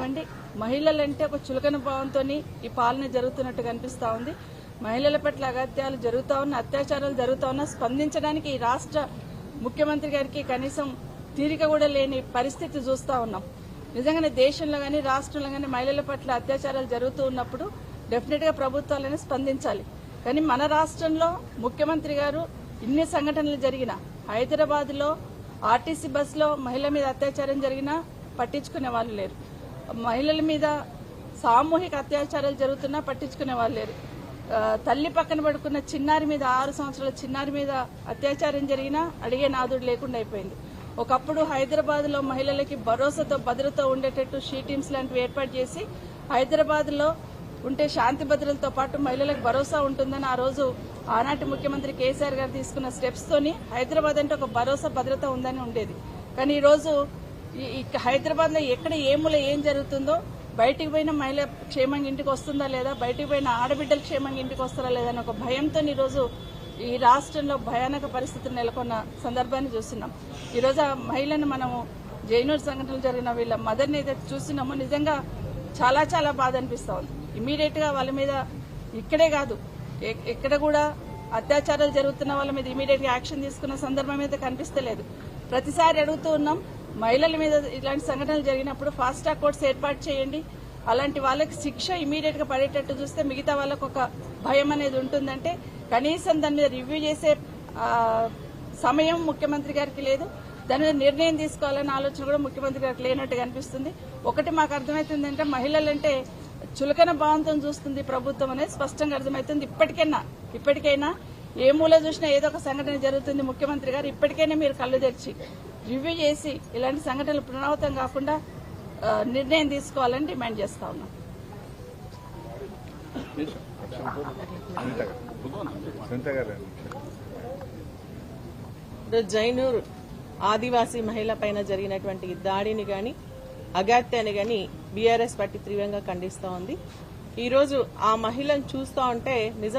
కానివ్వండి మహిళలంటే ఒక చులకన భావంతో ఈ పాలన జరుగుతున్నట్టు కనిపిస్తా ఉంది. మహిళల పట్ల అగత్యాలు జరుగుతా ఉన్న అత్యాచారాలు జరుగుతా ఉన్నా స్పందించడానికి ఈ రాష్ట్ర ముఖ్యమంత్రి గారికి కనీసం తీరిక కూడా లేని పరిస్థితి చూస్తా ఉన్నాం. నిజంగానే దేశంలో కానీ రాష్ట్రంలో కానీ మహిళల పట్ల అత్యాచారాలు జరుగుతూ ఉన్నప్పుడు డెఫినెట్గా ప్రభుత్వాలనే స్పందించాలి. కానీ మన రాష్ట్రంలో ముఖ్యమంత్రి గారు ఇన్ని సంఘటనలు జరిగిన హైదరాబాద్లో ఆర్టీసీ బస్సులో మహిళ మీద అత్యాచారం జరిగినా పట్టించుకునే వాళ్ళు లేరు. మహిళల మీద సామూహిక అత్యాచారాలు జరుగుతున్నా పట్టించుకునే వాళ్ళు లేరు. తల్లి పక్కన పడుకున్న చిన్నారి మీద ఆరు సంవత్సరాల చిన్నారి మీద అత్యాచారం జరిగినా అడిగే నాదుడు లేకుండా అయిపోయింది. ఒకప్పుడు హైదరాబాద్లో మహిళలకి భరోసాతో భద్రత ఉండేటట్టు షీ టీమ్స్ లాంటివి ఏర్పాటు చేసి హైదరాబాద్లో ఉంటే శాంతి భద్రతలతో పాటు మహిళలకు భరోసా ఉంటుందని ఆ రోజు ఆనాటి ముఖ్యమంత్రి కేసీఆర్ గారు తీసుకున్న స్టెప్స్ తోని హైదరాబాద్ అంటే ఒక భరోసా భద్రత ఉందని ఉండేది. కానీ ఈ ఈ- హైదరాబాద్లో ఎక్కడ ఏముల ఏం జరుగుతుందో? బయటికి పోయిన మహిళ క్షేమంగా ఇంటికి వస్తుందా లేదా? బయటికి పోయిన ఆడబిడ్డలు క్షేమంగా ఇంటికి వస్తారా లేదా అని ఒక భయంతో ఈ రోజు ఈ రాష్ట్రంలో భయానక పరిస్థితులు నెలకొన్న సందర్భాన్ని చూస్తున్నాం. ఈరోజు ఆ మహిళను మనము జైనూరు సంఘటనలు జరిగిన వీళ్ళ మదర్ని అయితే చూస్తున్నామో. నిజంగా చాలా చాలా బాధ అనిపిస్తా ఉంది. ఇమీడియట్గా వాళ్ళ మీద ఇక్కడే కాదు ఎ- ఎక్కడ కూడా అత్యాచారాలు జరుగుతున్న వాళ్ళ మీద ఇమీడియట్గా యాక్షన్ తీసుకున్న సందర్భం అయితే కనిపిస్తలేదు. ప్రతిసారి అడుగుతూ ఉన్నాం మహిళల మీద ఇలాంటి సంఘటనలు జరిగినప్పుడు ఫాస్ట్ ట్రాక్ కోర్ట్స్ ఏర్పాటు చేయండి. అలాంటి వాళ్ళకి శిక్ష ఇమీడియట్గా పడేటట్టు చూస్తే మిగతా వాళ్ళకు ఒక భయం అనేది ఉంటుందంటే కనీసం దాని మీద రివ్యూ చేసే సమయం ముఖ్యమంత్రి గారికి లేదు. దాని మీద నిర్ణయం తీసుకోవాలనే ఆలోచన కూడా ముఖ్యమంత్రి గారికి లేనట్టు కనిపిస్తుంది. ఒకటి మాకు అర్థమవుతుందంటే మహిళలంటే చులకన భావంతో చూస్తుంది ప్రభుత్వం అనేది స్పష్టంగా అర్థమవుతుంది. ఇప్పటికైనా ఇప్పటికైనా ఏ మూల చూసినా ఏదో ఒక సంఘటన జరుగుతుంది ముఖ్యమంత్రి గారు. ఇప్పటికైనా మీరు కళ్ళు తెరిచి రివ్యూ చేసి ఇలాంటి సంఘటనలు పునరావృతం కాకుండా నిర్ణయం తీసుకోవాలని డిమాండ్ చేస్తా ఉన్నాం. జైనూర్ ఆదివాసీ మహిళ పైన జరిగినటువంటి దాడిని గాని అగాత్యాన్ని గాని బీఆర్ఎస్ పార్టీ తీవ్రంగా ఖండిస్తా ఉంది. ఈ రోజు ఆ మహిళను చూస్తా ఉంటే నిజం